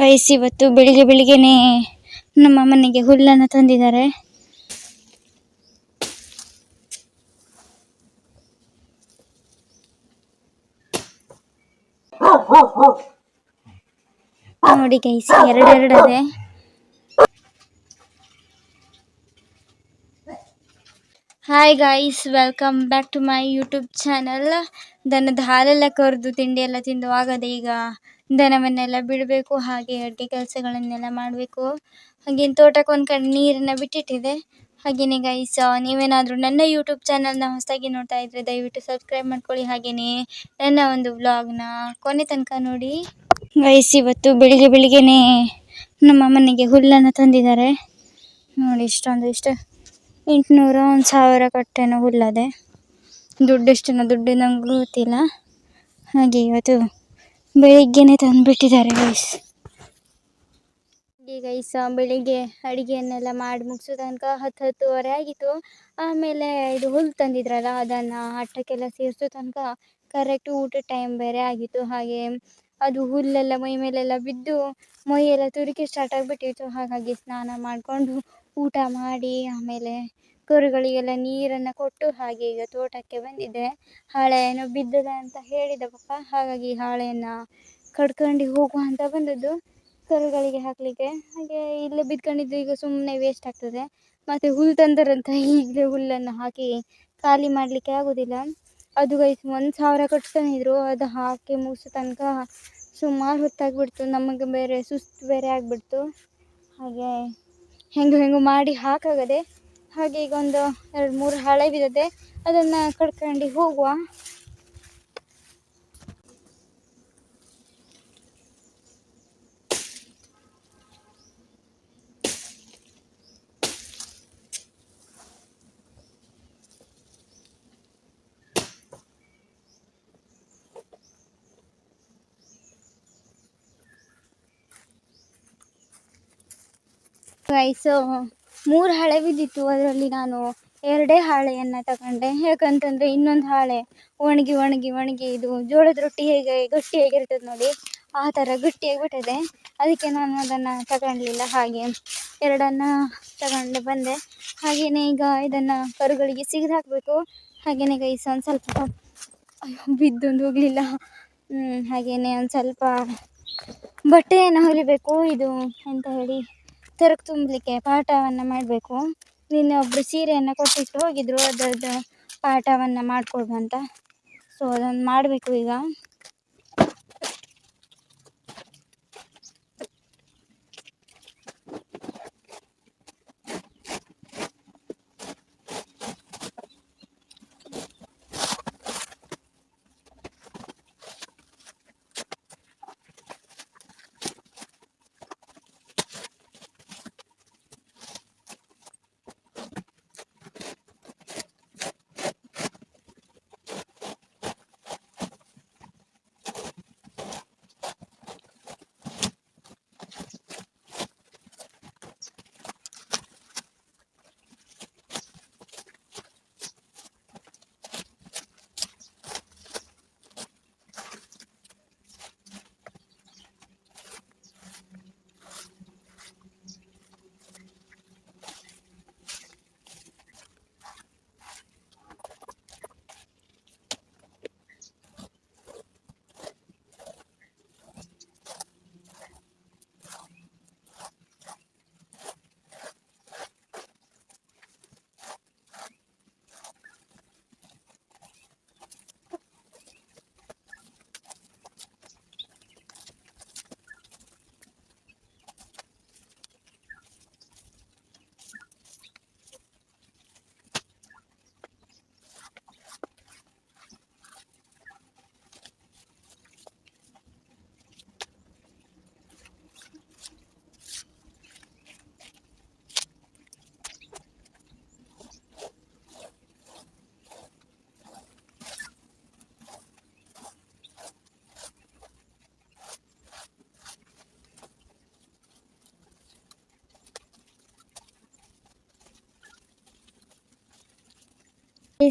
Guys ಇವತ್ತು ಬೆಳಿಗ್ಗೆ ಬೆಳಿಗ್ಗೆನೆ ನಮ್ಮ ಮನೆಗೆ ಹುಲ್ಲನ್ನು ತಂದಿದ್ದಾರೆ. ನೋಡಿ ಗೈಸ್ ಎರಡೆರಡು hi guys welcome back to my YouTube channel ದನದ ಹಾಲೆಲ್ಲ ಕರೆದು ತಿಂಡಿ ಎಲ್ಲ ತಿಂದು ಆಗದೆ ಈಗ ದನವನ್ನೆಲ್ಲ ಬಿಡಬೇಕು, ಹಾಗೆ ಅಡುಗೆ ಕೆಲಸಗಳನ್ನೆಲ್ಲ ಮಾಡಬೇಕು. ಹಾಗೆ ತೋಟಕ್ಕೆ ಒಂದು ಕಡೆ ನೀರನ್ನು ಬಿಟ್ಟಿಟ್ಟಿದೆ. ಹಾಗೆಯೇ ಗೈಸ್ ನೀವೇನಾದರೂ ನನ್ನ ಯೂಟ್ಯೂಬ್ ಚಾನಲ್ನ ಹೊಸದಾಗಿ ನೋಡ್ತಾ ಇದ್ದರೆ ದಯವಿಟ್ಟು ಸಬ್ಸ್ಕ್ರೈಬ್ ಮಾಡ್ಕೊಳ್ಳಿ. ಹಾಗೆಯೇ ನನ್ನ ಒಂದು ವ್ಲಾಗ್ನ ಕೊನೆ ತನಕ ನೋಡಿ. ಗೈಸ್ ಇವತ್ತು ಬೆಳಿಗ್ಗೆ ಬೆಳಿಗ್ಗೆನೇ ನಮ್ಮ ಮನೆಗೆ ಹುಲ್ಲನ್ನು ತಂದಿದ್ದಾರೆ. ನೋಡಿ, ಇಷ್ಟೊಂದು ಇಷ್ಟು. ಎಂಟುನೂರ, ಒಂದು ಸಾವಿರ ಕಟ್ಟೆನೋ ಹುಲ್ಲದೆ ದುಡ್ಡು ಎಷ್ಟೇನೋ ದುಡ್ಡು ನಂಗೆ ಗೊತ್ತಿಲ್ಲ. ಹಾಗೆ ಇವತ್ತು ಬೆಳಿಗ್ಗೆನೆ ತಂದುಬಿಟ್ಟಿದ್ದಾರೆ ಗೈಸ್ ಈಗ ಈಸ ಬೆಳಿಗ್ಗೆ ಅಡುಗೆಯನ್ನೆಲ್ಲ ಮಾಡಿ ಮುಗಿಸೋ ತನಕ ಹತ್ತು ಹತ್ತುವರೆ ಆಗಿತ್ತು. ಆಮೇಲೆ ಇದು ಹುಲ್ಲು ತಂದಿದ್ರಲ್ಲ, ಅದನ್ನು ಆಟಕ್ಕೆಲ್ಲ ಸೇರಿಸೋ ತನಕ ಕರೆಕ್ಟ್ ಊಟದ ಟೈಮ್ ಬೇರೆ ಆಗಿತ್ತು. ಹಾಗೆ ಅದು ಹುಲ್ಲೆಲ್ಲ ಮೈ ಮೇಲೆಲ್ಲ ಬಿದ್ದು, ಮೈಯೆಲ್ಲ ತುರಿಕೆ ಸ್ಟಾರ್ಟ್ ಆಗಿಬಿಟ್ಟಿತ್ತು. ಹಾಗಾಗಿ ಸ್ನಾನ ಮಾಡಿಕೊಂಡು ಊಟ ಮಾಡಿ ಆಮೇಲೆ ಕರುಗಳಿಗೆಲ್ಲ ನೀರನ್ನು ಕೊಟ್ಟು ಹಾಗೆ ಈಗ ತೋಟಕ್ಕೆ ಬಂದಿದ್ದೆ ಹಾಳೆ ಏನೋ ಬಿದ್ದಿದೆ ಅಂತ ಹೇಳಿದ ಪಪ್ಪ ಹಾಗಾಗಿ ಹಾಳೆಯನ್ನು ಕಡ್ಕೊಂಡು ಹೋಗುವ ಅಂತ ಬಂದದ್ದು ಕರುಗಳಿಗೆ ಹಾಕಲಿಕ್ಕೆ. ಹಾಗೆ ಇಲ್ಲೇ ಬಿದ್ಕೊಂಡಿದ್ದು ಈಗ ಸುಮ್ಮನೆ ವೇಸ್ಟ್ ಆಗ್ತದೆ. ಮತ್ತು ಹುಲ್ಲು ತಂದರಂತ ಈಗಲೇ ಹುಲ್ಲನ್ನು ಹಾಕಿ ಖಾಲಿ ಮಾಡಲಿಕ್ಕೆ ಆಗೋದಿಲ್ಲ. ಅದು ಗೈಸ್ ಒಂದು ಸಾವಿರ ಕಟ್ತಾನಿದ್ರು ಅದು ಹಾಕಿ ಮುಗಿಸೋ ತನಕ ಸುಮಾರು ಹೊತ್ತಾಗ್ಬಿಡ್ತು. ನಮಗೆ ಬೇರೆ ಸುಸ್ತು ಬೇರೆ ಆಗಿಬಿಡ್ತು. ಹಾಗೆ ಹೆಂಗೋ ಹೆಂಗು ಮಾಡಿ ಹಾಕಾಗದೆ ಹಾಗೆ ಈಗ ಒಂದು ಎರಡು ಮೂರು ಹಳೆ ಬಿದ್ದದೆ ಅದನ್ನು ಕಡ್ಕೊಂಡು ಹೋಗುವ. ಗೈಸು ಮೂರು ಹಾಳೆ ಬಿದ್ದಿತ್ತು. ಅದರಲ್ಲಿ ನಾನು ಎರಡೇ ಹಾಳೆಯನ್ನು ತಗೊಂಡೆ. ಯಾಕಂತಂದರೆ ಇನ್ನೊಂದು ಹಾಳೆ ಒಣಗಿ ಒಣಗಿ ಒಣಗಿ ಇದು ಜೋಳದ ರೊಟ್ಟಿ ಹೇಗೆ ಗಟ್ಟಿಯಾಗಿರ್ತದೆ ನೋಡಿ, ಆ ಥರ ಗಟ್ಟಿಯಾಗಿಬಿಟ್ಟಿದೆ ಅದಕ್ಕೆ ನಾನು ಅದನ್ನು ತಗೊಳ್ಲಿಲ್ಲ ಹಾಗೆ ಎರಡನ್ನು ತಗೊಂಡು ಬಂದೆ. ಹಾಗೆಯೇ ಈಗ ಇದನ್ನು ಕರುಗಳಿಗೆ ಸಿಗದು ಹಾಕಬೇಕು. ಹಾಗೆಯೇ ಗೈಸ್ ಒಂದು ಸ್ವಲ್ಪ ಬಿದ್ದೊಂದು ಹೋಗಲಿಲ್ಲ. ಹಾಗೆಯೇ ಒಂದು ಸ್ವಲ್ಪ ಬಟ್ಟೆಯನ್ನು ಹೊಲಿಬೇಕು ಇದು ಅಂತ ಹೇಳಿ. ತರಕು ತುಂಬಲಿಕ್ಕೆ ಪಾಠವನ್ನು ಮಾಡಬೇಕು. ನಿನ್ನೆ ಒಬ್ಬರು ಸೀರೆಯನ್ನು ಕೊಟ್ಟಿಟ್ಟು ಹೋಗಿದ್ರು, ಅದರದ್ದು ಪಾಠವನ್ನು ಮಾಡಿಕೊಡು ಅಂತ. ಸೊ ಅದನ್ನು ಮಾಡಬೇಕು ಈಗ.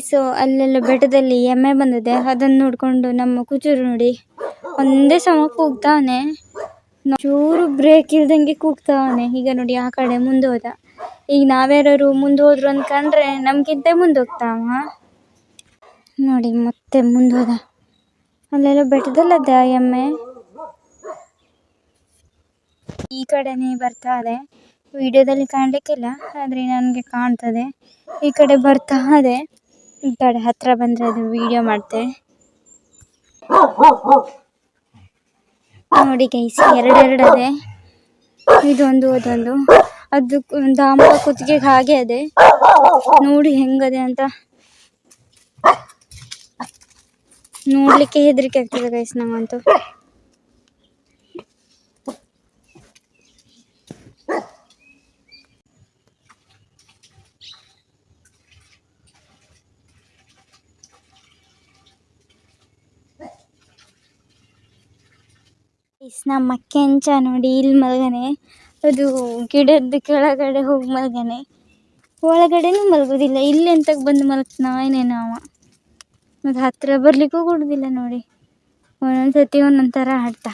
ಸೊ ಅಲ್ಲೆಲ್ಲ ಬೆಟ್ಟದಲ್ಲಿ ಎಮ್ಮೆ ಬಂದಿದೆ. ಅದನ್ನು ನೋಡಿಕೊಂಡು ನಮ್ಮ ಕುಚೂರು ನೋಡಿ. ಒಂದೇ ಸಮ ಕೂಗ್ತಾವನೆ. ಚೂರು ಬ್ರೇಕ್ ಇಲ್ದಂಗೆ ಕೂಗ್ತಾವನೆ. ಈಗ ನೋಡಿ ಆ ಕಡೆ ಮುಂದೆ ಹೋದ. ಈಗ ನಾವ್ಯಾರು ಮುಂದೆ ಹೋದ್ರು ಅನ್ಕಂಡ್ರೆ ನಮ್ಗಿಂತ ಮುಂದೆ ಹೋಗ್ತಾವ. ನೋಡಿ, ಮತ್ತೆ ಮುಂದೆ ಹೋದ. ಅಲ್ಲೆಲ್ಲ ಬೆಟ್ಟದಲ್ಲದ ಎಮ್ಮೆ? ಈ ಕಡೆನೇ ಬರ್ತಾ ಇದೆ. ವಿಡಿಯೋದಲ್ಲಿ ಕಾಣಲಿಕ್ಕಿಲ್ಲ, ಆದರೆ ನನಗೆ ಕಾಣ್ತದೆ. ಈ ಕಡೆ ಬರ್ತಾ ಇದೆ. ಕಡೆ ಹತ್ರ ಬಂದ್ರೆ ಅದು ವಿಡಿಯೋ ಮಾಡ್ತೆ. ನೋಡಿ ಗೈಸ್ ಎರಡೆರಡು ಅದೇ. ಇದೊಂದು ಅದೊಂದು. ಅದು ದಾಮಲ ಕುತ್ತಿಗೆ ಹಾಗೆ ಅದೇ. ನೋಡಿ ಹೆಂಗದೆ ಅಂತ. ನೋಡ್ಲಿಕ್ಕೆ ಹೆದರಿಕೆ ಆಗ್ತದೆ ಗೈಸ್ ನಂಗಂತೂ ಗೈಸ್ ನಮ್ಮ ಕೆಂಚ ನೋಡಿ, ಇಲ್ಲಿ ಮಲ್ಗನೆ. ಅದು ಗಿಡದ ಕೆಳಗಡೆ ಹೋಗಿ ಮಲ್ಗನೆ. ಒಳಗಡೆನೂ ಮಲಗೋದಿಲ್ಲ. ಇಲ್ಲಿ ಎಂತಕ್ಕೆ ಬಂದು ಮಲಗ್ತಾನ ಏನೇನೋ ಅವ ಮತ್ತು ಹತ್ತಿರ ಬರಲಿಕ್ಕೂ ಕೊಡೋದಿಲ್ಲ ನೋಡಿ. ಒಂದೊಂದು ಸತಿ ಒಂದೊಂದು ಥರ ಆಡ್ತಾ.